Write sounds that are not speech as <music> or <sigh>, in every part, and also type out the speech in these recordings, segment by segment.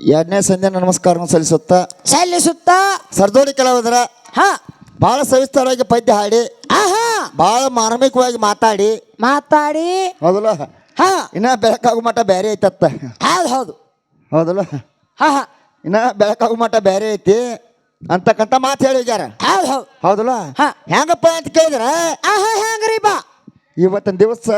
ಎರಡನೇ ಸಂಧ್ಯಾ ನಮಸ್ಕಾರ ಸಲ್ಲಿಸುತ್ತ ಸಲ್ಲಿಸುತ್ತ ಸರ್ದೋಡಿ ಕಲಾವಿದರ ಹಾ. ಬಹಳ ಸವಿಸ್ತಾರವಾಗಿ ಪದ್ಯ ಹಾಡಿ ಆಹಾ. ಬಹಳ ಮಾರ್ಮಿಕವಾಗಿ ಮಾತಾಡಿ ಮಾತಾಡಿ. ಹೌದಲ್ಲ? ಹಾ. ಇನ್ನ ಬೆಳಕಾಗು ಮಟ್ಟ ಬೇರೆ ಐತತ್ತ. ಹೌದು ಹೌದು. ಹೌದಲ್ಲ? ಹಾ ಹಾ. ಇನ್ನ ಬೆಳಕಾಗು ಮಟ್ಟ ಬೇರೆ ಐತಿ ಅಂತಕ್ಕಂಥ ಮಾತು ಹೇಳಿ ಹೋಗ್ಯಾರ ಹೌದು ಹೌದು. ಹೌದಲ್ಲ? ಹಾ. ಹೆಂಗಪ್ಪ ಅಂತ ಕೇಳಿದ್ರ ಆಹಾ ಹೆಂಗ್ರಿ ಬಾ. ಇವತ್ತಿನ ದಿವಸ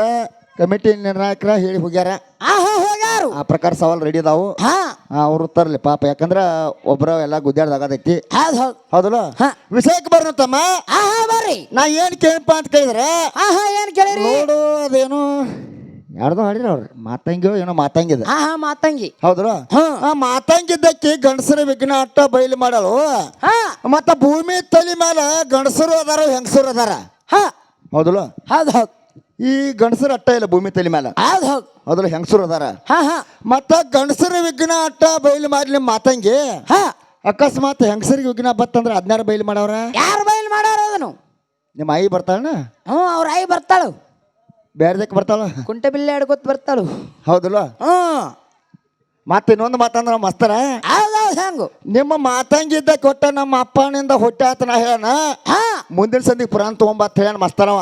ಕಮಿಟಿ ನಿರ್ಣಾಯಕರ ಹೇಳಿ ಹೋಗ್ಯಾರ. ಆಹಾ ಹೋಗ್ಯಾರು. ಆ ಪ್ರಕಾರ ಸವಾಲ್ ರೆಡಿ ಅದಾವು. ಹಾ. ಅವರು ತರ್ಲಿ ಪಾಪ ಯಾಕಂದ್ರ ಒಬ್ರ ಎಲ್ಲ ಗುದ್ದಾಡ್ದಾಗದೈತಿ ಹೌದು ಹೌದು. ಹೌದಲ್ಲ? ಹಾ. ವಿಷಯಕ್ಕೆ ಬರ್ನ ತಮ್ಮ. ಆಹಾ ಬರ್ರಿ. ನಾ ಏನ್ ಕೇಳಪ್ಪ ಅಂತ ಕೇಳಿದ್ರೆ ಆಹಾ ಏನ್ ಕೇಳಿರಿ? ನೋಡು ಅದೇನು ಯಾರ್ದೋ ಹಾಡಿರ ಅವ್ರ. ಮಾತಂಗಿಯೋ ಏನೋ ಮಾತಂಗಿದೆ. ಆಹಾ ಮಾತಂಗಿ. ಹೌದ್ರ ಹಾ. ಆ ಮಾತಂಗಿದ್ದಕ್ಕೆ ಗಂಡಸರ ವಿಘ್ನ ಅಟ್ಟ ಬಯಲು ಮಾಡಲು ಹಾ. ಮತ್ತ ಭೂಮಿ ತಲೆ ಮೇಲೆ ಗಂಡಸರು ಅದಾರ ಹೆಂಗಸರು ಅದಾರ. ಹಾ. ಹೌದಲ್ಲ? ಹೌದ್ ಹೌದು. ಈ ಗಂಡಸರ ಅಟ್ಟ ಇಲ್ಲ ಭೂಮಿ ತಲೆ ಮೇಲೆ ಅದು ಹೌದು. ಹೌದಲ್ಲ ಹೆಂಗಸರು ಅದಾರ? ಹಾ ಹಾ. ಮತ್ತ ಗಂಡಸರ ವಿಘ್ನ ಅಟ್ಟ ಬಯಲು ಮಾಡ್ಲಿ ನಿಮ್ಮ ಮಾತಂಗಿ? ಹಾ. ಅಕಸ್ಮಾತ್ ಹೆಂಗಸರಿಗೆ ವಿಘ್ನ ಬತ್ತಂದ್ರ ಹದಿನಾರು ಬಯಲು ಮಾಡವ್ರ ಯಾರು ಬಯಲು ಮಾಡಾರ ಅದನ್ನು? ನಿಮ್ಮ ಆಯಿ ಬರ್ತಾಳ ಹ್ಞೂ ಅವ್ರ ಆಯಿ ಬರ್ತಾಳು. ಬೇರೆದಕ್ಕೆ ಬರ್ತಾಳ? ಕುಂಟೆ ಬಿಲ್ಲೆ ಹಿಡ್ಕೊತ್ ಬರ್ತಾಳು. ಹೌದಲ್ಲ? ಹ್ಞೂ. ಮತ್ತೆ ಇನ್ನೊಂದು ಮಾತಂದ್ರ ಮಸ್ತರ ಹೆಂಗು? ನಿಮ್ಮ ಮಾತಂಗಿದ್ದ ಕೊಟ್ಟ ನಮ್ಮ ಅಪ್ಪನಿಂದ ಹೊಟ್ಟೆ ಆತನ ಹೇಳಣ ಹಾ. ಮುಂದಿನ ಸಂದಿಗೆ ಪುರಾಣ ತಗೊಂಬತ್ತ ಹೇಳ ಮಸ್ತನವ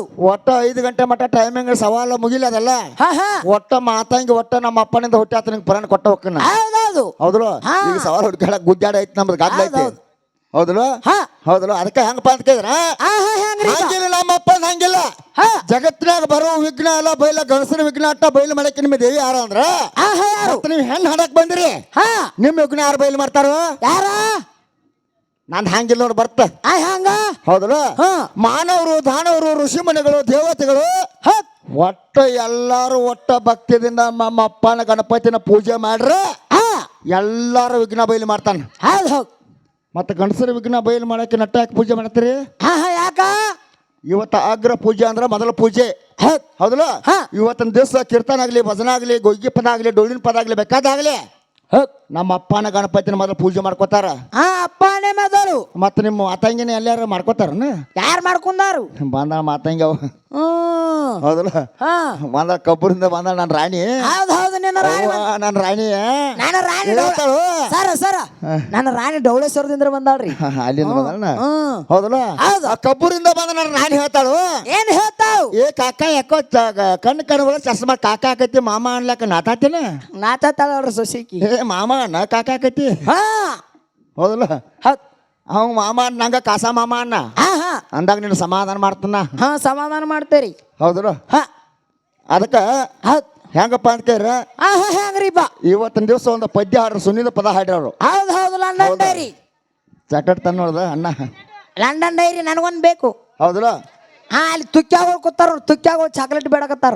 ಹೌದು. ಒಟ್ಟ ಐದು ಗಂಟೆ ಮಟ್ಟ ಟೈಮಿಂಗ್ ಸವಾಲ ಮುಗಿಲ ಅದಲ್ಲ. ಹಾ ಹಾ. ಒಟ್ಟ ಮಾತಂಗಿ ಒಟ್ಟ ನಮ್ಮ ಅಪ್ಪನಿಂದ ಹುಟ್ಟಿ ಆತ ನಿಂಗೆ ಪುರಾಣ ಕೊಟ್ಟ ಹೋಗ್ಕನ ಹೌದಲ್ಲ ಹಾ. ಈಗ ಸವಾಲ ಹುಡುಕಾಡ ಗುದ್ದಾಡ ಐತಿ ನಮ್ದು ಗದ್ಲ ಐತಿ. ಹೌದಲ್ಲ ಹಾ. ಹೌದಲ್ಲ ಅದಕ್ಕೆ ಹೆಂಗಪ್ಪ ಅಂತ ಕೇಳಿದ್ರ? ಹೆಂಗ್ರಿ ಬಾ? ಹಂಗಿಲ್ಲ ನಮ್ಮ ಅಪ್ಪ ಹಂಗಿಲ್ಲ. ಹಾ. ಜಗತ್ತಿನಾಗ ಬರೋ ವಿಘ್ನ ಅಲ್ಲ ಬೈಲ ಗಣಸನ ವಿಘ್ನ ಅಟ್ಟ ಬಯಲು ಮಾಡಕ್ಕೆ ನಿಮ್ಮ ದೇವಿ ಯಾರು ಅಂದ್ರ? ಹಾ ಯಾರು? ಮತ್ತ್ ನೀವು ಹೆಣ್ಣು ಹಾಡಕ್ ಬಂದಿರಿ. ಹಾ. ನಿಮ್ಮ ವಿಘ್ನ ಯಾರು ಬಯಲು ಮಾಡ್ತಾರೋ? ಯಾರ? ನಾನು ಹಂಗಿಲ್ಲ ನೋಡಿ ಬರ್ತ. ಆ ಹಂಗ? ಹೌದಲ್ಲ? ಹಾ. ಮಾನವರು ದಾನವರು ಋಷಿ ಮನೆಗಳು ದೇವತೆಗಳು ಒಟ್ಟ ಎಲ್ಲಾರು ಒಟ್ಟ ಭಕ್ತಿದಿಂದ ನಮ್ಮ ಅಪ್ಪನ ಗಣಪತಿನ ಪೂಜೆ ಮಾಡ್ರ ಹಾ. ಎಲ್ಲಾರು ವಿಘ್ನ ಬಯಲು ಮಾಡ್ತಾನ. ಹೌದು ಹೌದು. ಮತ್ತೆ ಗಣಸರ ವಿಘ್ನ ಬಯಲು ಮಾಡಕ್ಕೆ ನಟ್ಟ ಯಾಕೆ ಪೂಜೆ ಮಾಡ್ತೀರಿ? ಹಾ ಹಾ ಯಾಕ? ಇವತ್ತ ಅಗ್ರ ಪೂಜೆ ಅಂದ್ರೆ ಮೊದಲ ಪೂಜೆ. ಹೌದ್. ಹೌದಲ್ಲ. ಇವತ್ತಿನ ದಿವಸ ಕೀರ್ತನ ಆಗ್ಲಿ ಭಜನ ಆಗ್ಲಿ ಗೊಗ್ಗಿ ಪದ ಆಗ್ಲಿ ಡೊಳ್ಳಿನ ಪದ ಆಗ್ಲಿ ಬೇಕಾದಾಗ್ಲಿ ಹೌದ್. ನಮ್ಮ ಅಪ್ಪನ ಗಣಪತಿನ ಮೊದಲು ಪೂಜೆ ಮಾಡ್ಕೋತಾರ. ಹಾ ಅಪ್ಪನೇ ಮೊದಲು. ಮತ್ತೆ ನಿಮ್ಮ ಅತ್ತಂಗಿನ ಎಲ್ಲಾರು ಮಾಡ್ಕೋತಾರನ? ಯಾರು ಮಾಡ್ಕೊಂಡಾರು? ಬಂದ ಮಾತಂಗಿ ಅವ. ಹ್ಮ್ ಹೌದಲ್ಲ? ಹಾ. ಬಂದ ಕಬ್ಬರಿಂದ ಬಂದ ನನ್ನ ರಾಣಿ. ಹೌದು ಹೌದು ನಿನ್ನ ರಾಣಿ ಅವ್ವ, ನನ್ನ ರಾಣಿ. ನನ್ನ ರಾಣಿ ಹೇಳ್ತಾಳು. ಸರ ಸರ. ನನ್ನ ರಾಣಿ ಡೌಳೇಶ್ವರದಿಂದ ಬಂದಾಳ್ರಿ. ಹ, ಹ, ಅಲ್ಲಿಂದ ಬಂದಳ ಹ್ಮ್ ಹೌದಲ್ಲ? ಹೌದು. ಆ ಕಬ್ಬೂರಿಂದ ಬಂದ ನನ್ನ ರಾಣಿ ಹೇಳ್ತಾಳು. ಏನ್ ಹೇಳ್ತಾವ್? ಏ ಕಾಕ ಯಾಕೋ ಚ- ಕಣ್ಣು ಕಣ್ಣು ಚಸ್ಮಾ ಕಾಕ ಆಕೈತಿ ಮಾಮ ಅನ್ಲಕ್ಕ ನಾತಾತಿನ? ನಾತಾತಾಳ ಅವ್ರ ಸೊಸಿಕಿ. ಏ ಮಾಮ. ಅಣ್ಣ ಕಾಕ ಆಕೈತಿ ಹಾ. ಹೌದಲ್ಲ? ಹೌದ್. ಅವ ಮಾಮ ನಂಗ ಕಾಸ ಮಾಮ ಅಣ್ಣ? ಹಾ ಹಾ. ಅಂದಾಗ ನೀನು ಸಮಾಧಾನ ಮಾಡ್ತಾನ? ಹಾ ಸಮಾಧಾನ ಮಾಡ್ತೇರಿ. ಹೌದಲ್ಲ? ಹಾ. ಅದಕ್ಕ ಹೌದ್. ಹೆಂಗಪ್ಪ ಅಂತ ಕೇಳ್ರ? ಹಾ ಹಾ ಹೆಂಗ್ರಿ ಬಾ. ಇವತ್ತಿನ ದಿವಸ ಒಂದು ಪದ್ಯ ಹಾಡ್ರು ಸುನಿದ ಪದ ಹಾಡ್ರವ್ರು ಹೌದು ಹೌದು. London dairy. ಚಟಟ್ ತಂದು ನೋಡ್ದ ಅಣ್ಣ? ಲಂಡನ್ ಡೈರಿ ನನಗೊಂದು ಬೇಕು. ಹೌದಲ್ಲ? ಹಾ ಅಲ್ಲಿ ತುಕ್ಕ್ಯಾಗಳು ಕೂತಾರ ತುಕ್ಕ್ಯಾಗಳು ಚಾಕ್ಲೇಟ್ ಬೇಡಕತ್ತಾರ.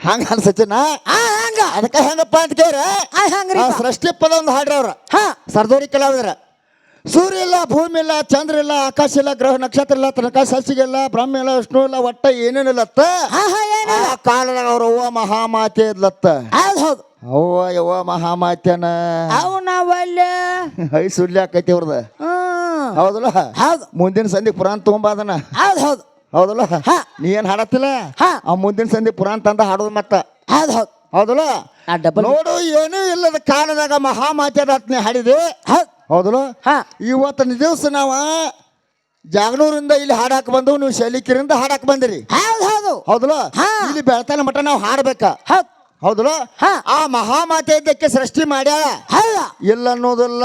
ಹಂಗ ಅನ್ಸತ್ತಿನ ಹಾ ಹಂಗ. ಅದಕ್ಕ ಹೆಂಗಪ್ಪ ಅಂತ ಕೇಳ್ರ ಹಾ ಹೆಂಗ್ರಿ? ಸೃಷ್ಟಿ ಪದ ಒಂದು ಹಾಡ್ರವ್ರ ಹಾ. ಸರ್ದೋರಿ ಕಲಾವಿದ್ರ ಸೂರ್ಯ ಇಲ್ಲ ಭೂಮಿ ಇಲ್ಲ ಚಂದ್ರ ಇಲ್ಲ ಆಕಾಶ ಇಲ್ಲ ಗ್ರಹ ನಕ್ಷತ್ರ ಇಲ್ಲ ತನಕ ಇಲ್ಲ ಬ್ರಹ್ಮ ಇಲ್ಲ ವಿಷ್ಣು ಇಲ್ಲ ಒಟ್ಟ ಏನೇನಿಲ್ಲತ್ತ ಹಾ ಹಾ ಕಾಲದಾಗ ಅವ್ರ ಅವ್ವ ಮಹಾಮಾತೆ ಇದ್ಲತ್ತ. ಹೌದು ಹೌದು. ಅವ್ವ ಯವ್ವ ಮಹಾಮಾತ್ಯನ. ಅವು ನಾವಲ್ಲ. ಐ <laughs> ಸುಳ್ಳಿ ಆಕೈತಿ ಅವ್ರದ ಹೌದಲ್ಲ? ಹೌದು. ಮುಂದಿನ ಸಂಧಿ ಪುರಾಣ ತಗೊಂಬ ಅದನ್ನ ಹೌದು ಹೌದು. ಹೌದಲ್ಲ? ಹಾ. ನೀ ಏನ್ ಹಾಡತ್ತಿಲ್ಲ? ಹಾ. ಆ ಮುಂದಿನ ಸಂಧಿ ಪುರಾಣ ತಂದ ಹಾಡೋದು ಮತ್ತ. ಹೌದು ಹೌದು. ಹೌದಲ್ಲ? ನೋಡು ಏನೂ ಇಲ್ಲದ ಕಾಲದಾಗ ಮಹಾಮಾತ್ಯದಾತ್ನೆ ಹಾಡಿದೆ. ಹೌದು. ಹೌದಲ್ಲ? ಹಾ. ಇವತ್ತಿನ ದಿವಸ ನಾವ ಜಾಗನೂರಿಂದ ಇಲ್ಲಿ ಹಾಡಾಕ ಬಂದು ನೀವು ಶೈಲಿಕಿರಿಂದ ಹಾಡಾಕ ಬಂದಿರಿ. ಹೌದು ಹೌದು. ಹೌದಲ್ಲ? ಹಾ. ಇಲ್ಲಿ ಬೆಳತನ ಮಟ್ಟ ನಾವು ಹಾಡ್ಬೇಕ. ಹೌದು. ಹೌದಲ್ಲ? ಹಾ. ಆ ಮಹಾಮಾತೆ ಇದ್ದಕ್ಕೆ ಸೃಷ್ಟಿ ಮಾಡ್ಯಾಳ. ಇಲ್ಲ ಅನ್ನೋದಿಲ್ಲ.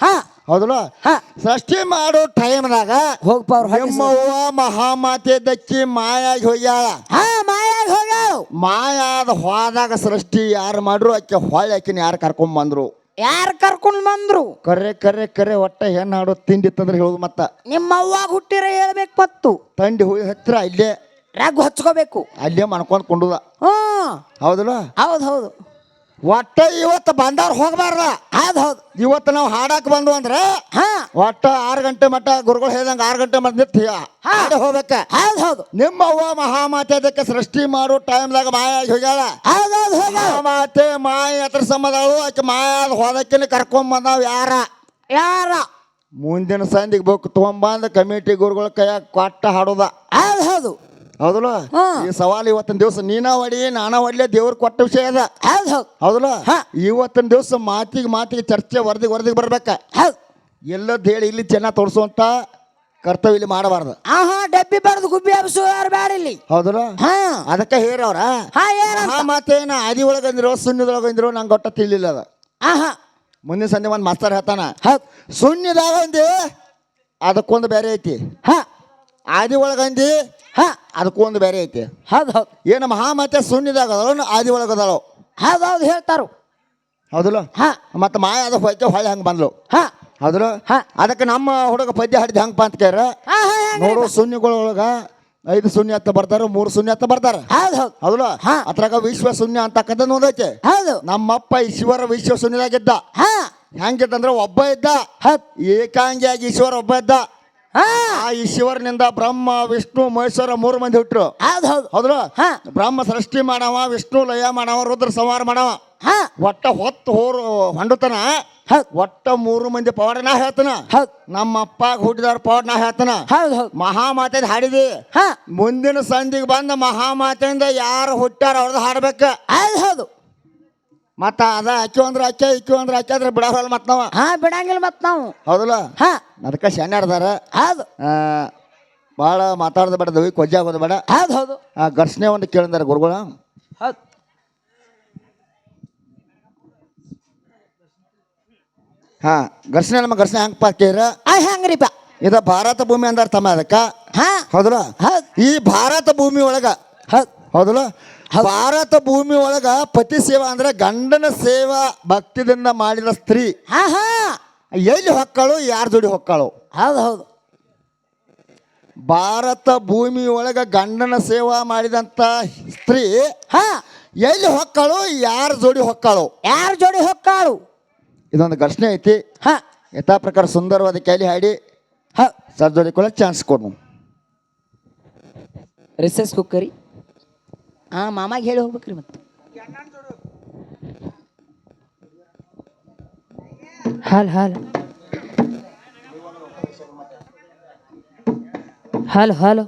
ಹಾ. ಹೌದಲ್ಲ? ಹಾ. ಸೃಷ್ಟಿ ಮಾಡೋ ಟೈಮ್ನಾಗ ಹೋಗ್ಪ ಅವ್ರ ಹೊಟ್ಟೆ ನಿಮ್ಮವ್ವ ಮಹಾಮಾತೆ ದಕ್ಕಿ ಮಾಯಾಗಿ ಹೋಗ್ಯಾಳ. ಹಾ ಮಾಯಾಗಿ ಹೋಗ್ಯಾವ. ಮಾಯಾದ ಹೋದಾಗ ಸೃಷ್ಟಿ ಯಾರು ಮಾಡ್ರು ಆಕೆ ಹೊಳೆ ಆಕಿನ ಯಾರು ಕರ್ಕೊಂಡ್ ಬಂದ್ರು? ಯಾರು ಕರ್ಕೊಂಡ್ ಬಂದ್ರು? ಕರೆ ಕರೆ ಕರೆ ಒಟ್ಟ ಹೆಣ್ಣು ಆಡೋ ತಿಂಡಿ ತಂದ್ರೆ ಹೇಳುದು ಮತ್ತ? ನಿಮ್ಮ ಅವ್ವಾಗ ಹುಟ್ಟಿರ ಹೇಳ್ಬೇಕು ಪತ್ತು. ತಂಡಿ ಹೋಗಿ ಹತ್ರ ಇಲ್ಲೇ ರಗ್ ಹಚ್ಕೋಬೇಕು. ಅಲ್ಲೇ ಮಾಡ್ಕೊಂಡ್ ಕೊಂಡುದ. ಹ್ಮ್ ಹೌದಲ್ಲ? ಹೌದು ಹೌದು. ಒಟ್ಟ ಇವತ್ತು ಬಂದವ್ರು ಹೋಗ್ಬಾರ್ದ? ಅದು ಹೌದು. ಇವತ್ತು ನಾವು ಹಾಡಕ್ ಬಂದು ಅಂದ್ರೆ ಹಾ. ಒಟ್ಟ ಆರು ಗಂಟೆ ಮಟ್ಟ ಗುರುಗಳು ಹೇಳ್ದಂಗೆ ಆರು ಗಂಟೆ ಮಟ್ಟ ನಿಂತು ಹಾಡು ಹೋಗ್ಬೇಕ. ಅದು ಹೌದು. ನಿಮ್ಮ ಅವ್ವ ಮಹಾಮಾತೆ ಅದಕ್ಕೆ ಸೃಷ್ಟಿ ಮಾಡೋ ಟೈಮ್ದಾಗ ಮಾಯಾಗಿ ಹೋಗ್ಯಾಳ. ಅದು ಹೌದು ಹೋಗ್ಯಾವ ಮಾತೆ ಮಾಯ ಹತ್ರ ಸಂಬಂಧಗಳು ಆಕೆ ಮಾಯಾದ ಹೋದಕ್ಕಿನ ಕರ್ಕೊಂಡ್ ಬಂದಾವ ಯಾರ? ಯಾರ? ಮುಂದಿನ ಸಂದಿಗೆ ಬುಕ್ ತೊಗೊಂಬಂದು ಕಮಿಟಿ ಗುರುಗಳ ಕೈಯಾಗ ಕೊಟ್ಟ ಹಾಡೋದ. ಅದು ಹೌದು. ಹೌದಲ್ಲ? ಈ ಸವಾಲು ಇವತ್ತಿನ ದಿವಸ ನೀನ ಹೊಡಿ ನಾನ ಹೊಡ್ಲೆ ದೇವ್ರ ಕೊಟ್ಟ ವಿಷಯ ಅದ. ಹೌದು ಹೌದು. ಹೌದಲ್ಲ. ಇವತ್ತಿನ ದಿವಸ ಮಾತಿಗೆ ಮಾತಿಗೆ ಚರ್ಚೆ ವರದಿ ವರದಿ ಬರ್ಬೇಕ. ಹ ಎಲ್ಲದ್ ಹೇಳಿ ಇಲ್ಲಿ ಚೆನ್ನಾಗಿ ತೋರಿಸುವಂತ ಕರ್ತವ್ಯ ಇಲ್ಲಿ ಮಾಡಬಾರ್ದು. ಆಹಾ ಡಬ್ಬಿ ಬರೆದು ಗುಬ್ಬಿ ಹಬ್ಸು ಯಾರು ಬೇಡ ಇಲ್ಲಿ. ಹೌದಲ್ಲ? ಹಾ. ಅದಕ್ಕೆ ಹೇರವ್ರ ಮಾತೇನ ಆದಿ ಒಳಗಂದಿರೋ ಶೂನ್ಯದೊಳಗಂದಿರೋ ನಂಗೆ ಗೊಟ್ಟ ತಿಳಿಲಿಲ್ಲ ಅದ. ಆಹಾ. ಮುಂದಿನ ಸಂಜೆ ಒಂದು ಮಾಸ್ತರ್ ಹೇಳ್ತಾನ. ಹ ಶೂನ್ಯದಾಗ ಅಂದಿ ಅದಕ್ಕೊಂದು ಬೇರೆ ಐತಿ. ಹ. ಆದಿ ಒಳಗಂದಿ ಹಾ ಅದಕ್ಕೊಂದು ಬೇರೆ ಐತಿ. ಹೌದು ಹೌದು. ಏನು ಮಹಾಮಾತೆ ಶೂನ್ಯದಾಗ ಅದಾಳು ಆದಿ ಒಳಗದಳು ಹೌದು ಹೌದು ಹೇಳ್ತಾರು. ಹೌದಲ್ಲ? ಹಾ. ಮತ್ತೆ ಮಾಯ ಅದ ಹೊಳೆ ಹಂಗೆ ಬಂದ್ಲು. ಹಾ. ಹೌದಲ್ಲ? ಹಾ. ಅದಕ್ಕೆ ನಮ್ಮ ಹುಡುಗ ಪದ್ಯ ಹಾಡಿದ ಹಂಗಪ್ಪ ಅಂತ ಕೇರ ಹಾ ಹಾ ಹೆಂಗ್ ನೋಡು ಶೂನ್ಯಗಳೊಳಗ ಐದು ಶೂನ್ಯ ಹತ್ತ ಬರ್ತಾರ ಮೂರು ಶೂನ್ಯ ಅಂತ ಬರ್ತಾರ. ಹೌದು ಹೌದು. ಹೌದಲ್ಲ? ಹಾ. ಅದ್ರಾಗ ವಿಶ್ವ ಶೂನ್ಯ ಅಂತಕ್ಕಂಥ ಒಂದೈತೆ ಹೌದು. ನಮ್ಮಪ್ಪ ಈಶ್ವರ ವಿಶ್ವ ಶೂನ್ಯದಾಗಿದ್ದ ಹಾ. ಹೆಂಗಿತ್ತಂದ್ರೆ ಒಬ್ಬ ಇದ್ದ. ಹತ್ ಏಕಾಂಗಿಯಾಗಿ ಈಶ್ವರ ಒಬ್ಬ ಇದ್ದ. ಆ ಈಶ್ವರನಿಂದ ಬ್ರಹ್ಮ ವಿಷ್ಣು ಮಹೇಶ್ವರ ಮೂರು ಮಂದಿ ಹುಟ್ಟರು ಹೌದು ಹೌದು. ಹೌದ್ರ? ಹಾ. ಬ್ರಹ್ಮ ಸೃಷ್ಟಿ ಮಾಡವ ವಿಷ್ಣು ಲಯ ಮಾಡವ ರುದ್ರ ಸಂಹಾರ ಮಾಡವ. ಹಾ. ಒಟ್ಟ ಹೊತ್ತು ಹೋರು ಹೊಂಡುತನ. ಒಟ್ಟ ಮೂರು ಮಂದಿ ಪವಾಡ ನಾ ಹೇಳ್ತಾನ. ನಮ್ಮ ಅಪ್ಪ ಹುಟ್ಟಿದವ್ರ ಪವಾಡ ನಾ ಹೇಳ್ತಾನ. ಹೌದು ಮಹಾಮಾತೆ ಹಾಡಿದಿ. ಹಾ. ಮುಂದಿನ ಸಂಧಿಗೆ ಬಂದ ಮಹಾಮಾತೆಯಿಂದ ಯಾರು ಹುಟ್ಟಾರ ಅವ್ರದ್ದು ಹಾಡ್ಬೇಕ. ಹೌದು ಹೌದು. ಮತ್ತ ಅದ ಅಕ್ಕಿ ಅಂದ್ರೆ ಅಕ್ಕಿ ಇಕ್ಕಿ ಅಂದ್ರೆ ಅಕ್ಕಿ ಅಂದ್ರೆ ಬಿಡೋಲ್ಲ ಮತ್ ನಾವು. ಹಾ ಬಿಡಂಗಿಲ್ಲ ಮತ್ ನಾವು. ಹೌದಲ್ಲ? ಹಾ. ಅದಕ್ಕೆ ಶಣ್ಯಾಡ್ದಾರ ಹೌದು. ಭಾಳ ಮಾತಾಡೋದು ಬೇಡ ದವಿ ಕೊಜ್ಜೆ ಆಗೋದು ಬೇಡ. ಹೌದು ಹೌದು. ಆ ಘರ್ಷಣೆ ಒಂದು ಕೇಳಿದಾರೆ ಗುರುಗಳು. ಹೌದು. ಹಾ ಘರ್ಷಣೆ ನಮ್ಮ ಘರ್ಷಣೆ ಹೆಂಗಪ್ಪ ಕೇರ ಆ ಹೆಂಗ್ರಿಪ್ಪ ಇದು ಭಾರತ ಭೂಮಿ ಅಂದಾರ ತಮ್ಮ ಅದಕ್ಕೆ? ಹಾಂ. ಹೌದಲ್ಲ? ಹೌದು. ಈ ಭಾರತ ಭೂಮಿ ಒಳಗ ಹೌದು. ಹೌದಲ್ಲ? ಭಾರತ ಭೂಮಿ ಒಳಗ ಪತಿ ಸೇವಾ ಅಂದ್ರೆ ಗಂಡನ ಸೇವಾ ಭಕ್ತಿದಿಂದ ಮಾಡಿದ ಸ್ತ್ರೀ. ಹಾ ಹಾ ಎಲ್ಲಿ ಹೊಕ್ಕಳು ಯಾರು ಜೋಡಿ ಹೊಕ್ಕಳು. ಹೌದು ಹೌದು. ಭಾರತ ಭೂಮಿ ಒಳಗ ಗಂಡನ ಸೇವಾ ಮಾಡಿದಂಥ ಸ್ತ್ರೀ ಹಾ. ಎಲ್ಲಿ ಹೊಕ್ಕಳು ಯಾರು ಜೋಡಿ ಹೊಕ್ಕಳು. ಯಾರು ಜೋಡಿ ಹೊಕ್ಕಾಳು? ಇದೊಂದು ಘರ್ಷಣೆ ಐತಿ. ಹಾ. ಯಥಾ ಪ್ರಕಾರ ಸುಂದರವಾದ ಕೈಲಿ ಹಾಡಿ. ಹಾ. ಸರ್ ಜೋಡಿ ಕೂಡ ಚಾನ್ಸ್ ಕೊಡು ರಿಸೆಸ್ ಕುಕ್ಕರಿ ಹಾ ಮಾಮಾಗೆ ಹೇಳಿ ಹೋಗ್ಬೇಕ್ರಿ ಮತ್ತೆ. હાલ હાલ. હાલો હાલો.